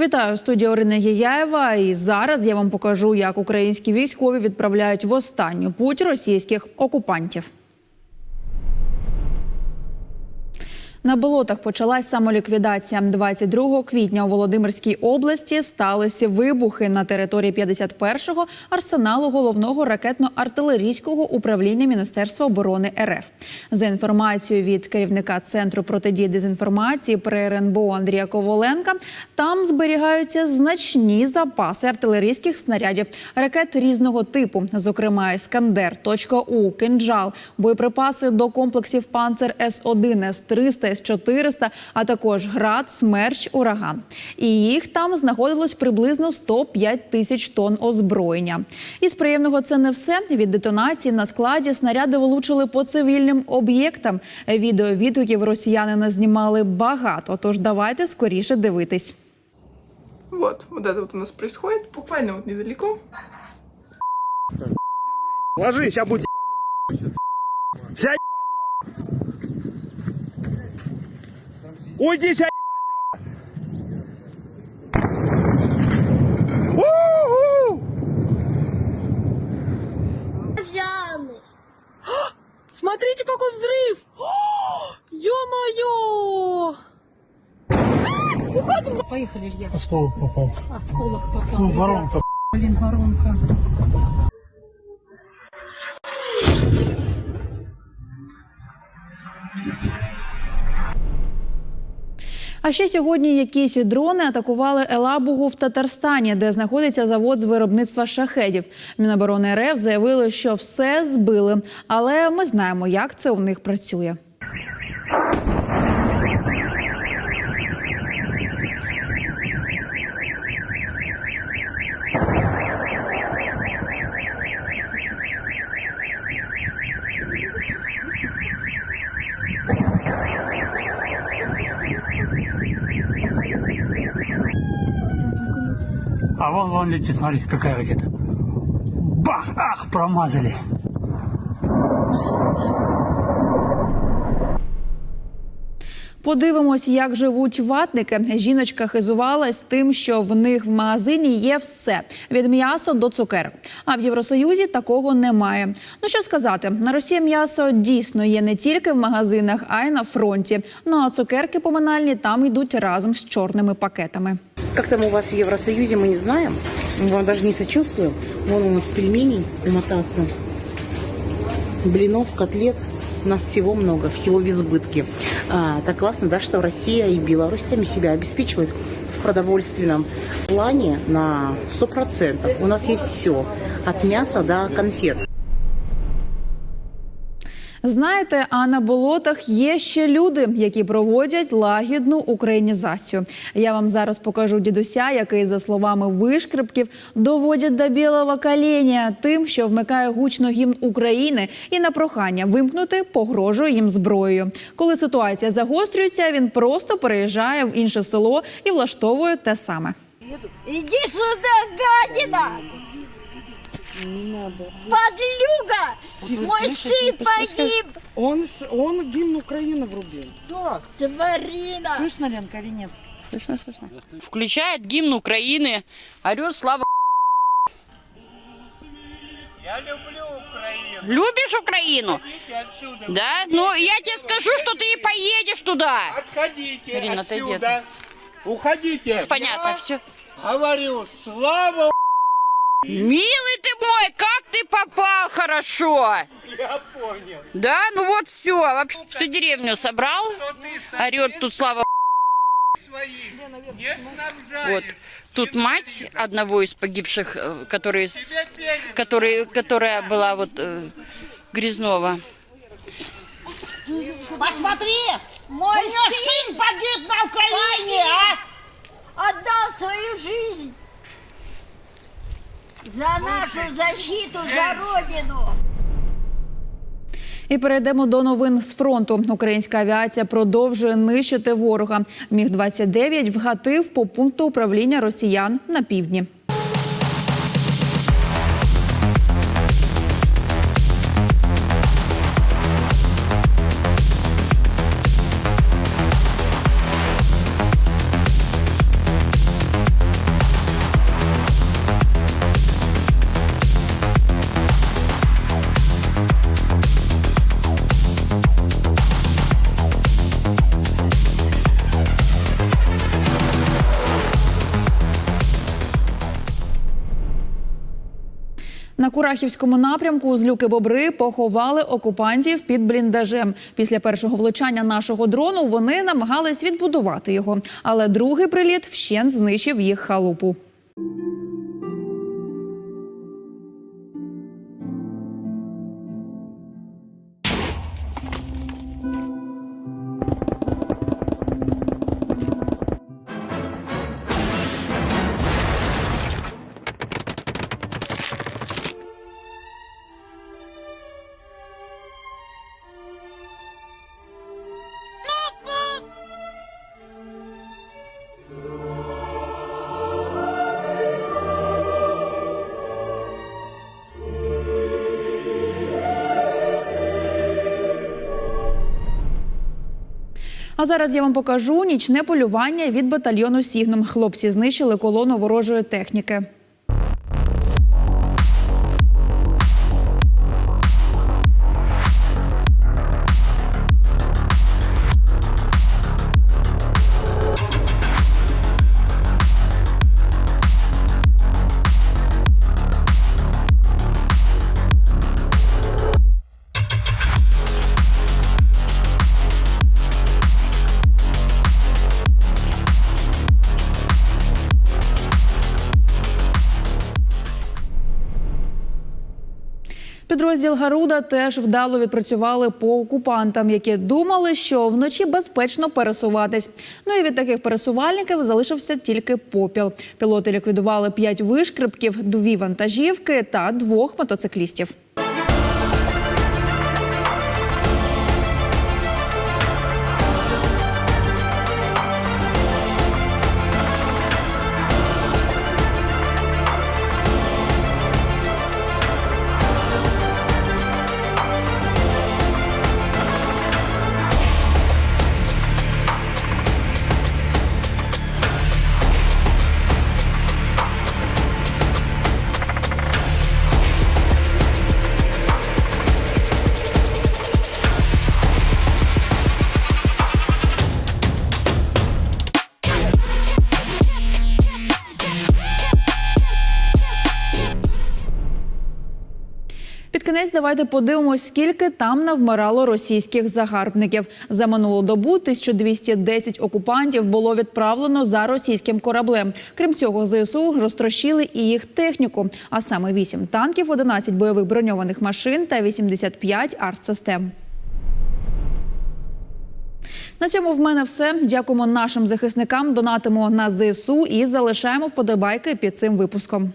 Вітаю студія Орина Єяєва. І зараз я вам покажу, як українські військові відправляють в останню путь російських окупантів. На болотах почалась самоліквідація. 22 квітня у Володимирській області сталися вибухи на території 51-го арсеналу головного ракетно-артилерійського управління Міністерства оборони РФ. За інформацією від керівника центру протидії дезінформації при РНБО Андрія Коваленка, там зберігаються значні запаси артилерійських снарядів, ракет різного типу, зокрема Іскандер, «У», кинджал, боєприпаси до комплексів Панцер С-1, С-300, С-400, а також град, смерч, ураган. І їх там знаходилось приблизно 105 тисяч тонн озброєння. Із приємного це не все. Від детонації на складі снаряди влучили по цивільним об'єктам. Відео відгуків росіяни назнімали багато. Тож давайте скоріше дивитись. Вот, вот это вот у нас происходит, буквально вот недалеко. Ложись, сейчас будет. Уйди, сейчас. Смотрите, какой взрыв! Ё-моё! Уходим! Поехали, Илья. Осколок попал. Осколок попал. Ну, воронка. Блин, воронка. А ще сьогодні якісь дрони атакували Елабугу в Татарстані, де знаходиться завод з виробництва шахедів. Міноборони РФ заявили, що все збили, але ми знаємо, як це у них працює. Вон, вон летит, смотри, какая ракета. Бах! Ах, промазали. Подивимось, як живуть ватники. Жіночка хизувалась тим, що в них в магазині є все від м'яса до цукерок. А в Євросоюзі такого немає. Ну що сказати, на Росії м'ясо дійсно є не тільки в магазинах, а й на фронті. Ну а цукерки поминальні там йдуть разом з чорними пакетами. Как там у вас в Евросоюзе, мы не знаем. Мы вам даже не сочувствуем. Вон у нас пельменей, имитация. Блинов, котлет. У нас всего много, всего в избытке. А, так классно, да, что Россия и Беларусь сами себя обеспечивают в продовольственном плане на 100%. У нас есть все. От мяса до конфет. Знаєте, а на болотах є ще люди, які проводять лагідну українізацію. Я вам зараз покажу дідуся, який, за словами вишкрипків, доводять до білого коленя тим, що вмикає гучно гімн України і на прохання вимкнути погрожує їм зброєю. Коли ситуація загострюється, він просто переїжджає в інше село і влаштовує те саме. Иди сюда, гадина! Не надо. Подлюга! Мой сын погиб! Он, с- он гимн Украины врубил. Тварина! Слышно, Ленка, или нет? Слышно, слышно. включает гимн Украины, орет слава. Я люблю Украину. Любишь Украину? Идите отсюда. Да? Ну, я тебе скажу, что ты и поедешь туда. Отходите Ирина, отойди отсюда. Уходите. Понятно, Я все. Говорю, слава Милый ты мой, как ты попал хорошо. я понял. Да, ну вот все, вообще всю деревню собрал, орет тут слава. Вот тут мать одного из погибших, э, который, пенис который, которая была вот э, Грязнова. Посмотри! Мой сын погиб на Украине, а! Отдал свою жизнь за нашу защиту, за Родину! І перейдемо до новин з фронту. Українська авіація продовжує нищити ворога. Міг 29 вгатив по пункту управління росіян на півдні. Курахівському напрямку з люки бобри поховали окупантів під бліндажем. Після першого влучання нашого дрону вони намагались відбудувати його, але другий приліт вщент знищив їх халупу. А зараз я вам покажу нічне полювання від батальйону Сігнум. Хлопці знищили колону ворожої техніки. Підрозділ Гаруда теж вдало відпрацювали по окупантам, які думали, що вночі безпечно пересуватись. Ну і від таких пересувальників залишився тільки попіл. Пілоти ліквідували п'ять вишкрипків, дві вантажівки та двох мотоциклістів. Кінець давайте подивимось, скільки там навмирало російських загарбників. За минулу добу 1210 окупантів було відправлено за російським кораблем. Крім цього, ЗСУ розтрощили і їх техніку, а саме 8 танків, 11 бойових броньованих машин та 85 артсистем. На цьому в мене все. Дякуємо нашим захисникам. Донатимо на ЗСУ і залишаємо вподобайки під цим випуском.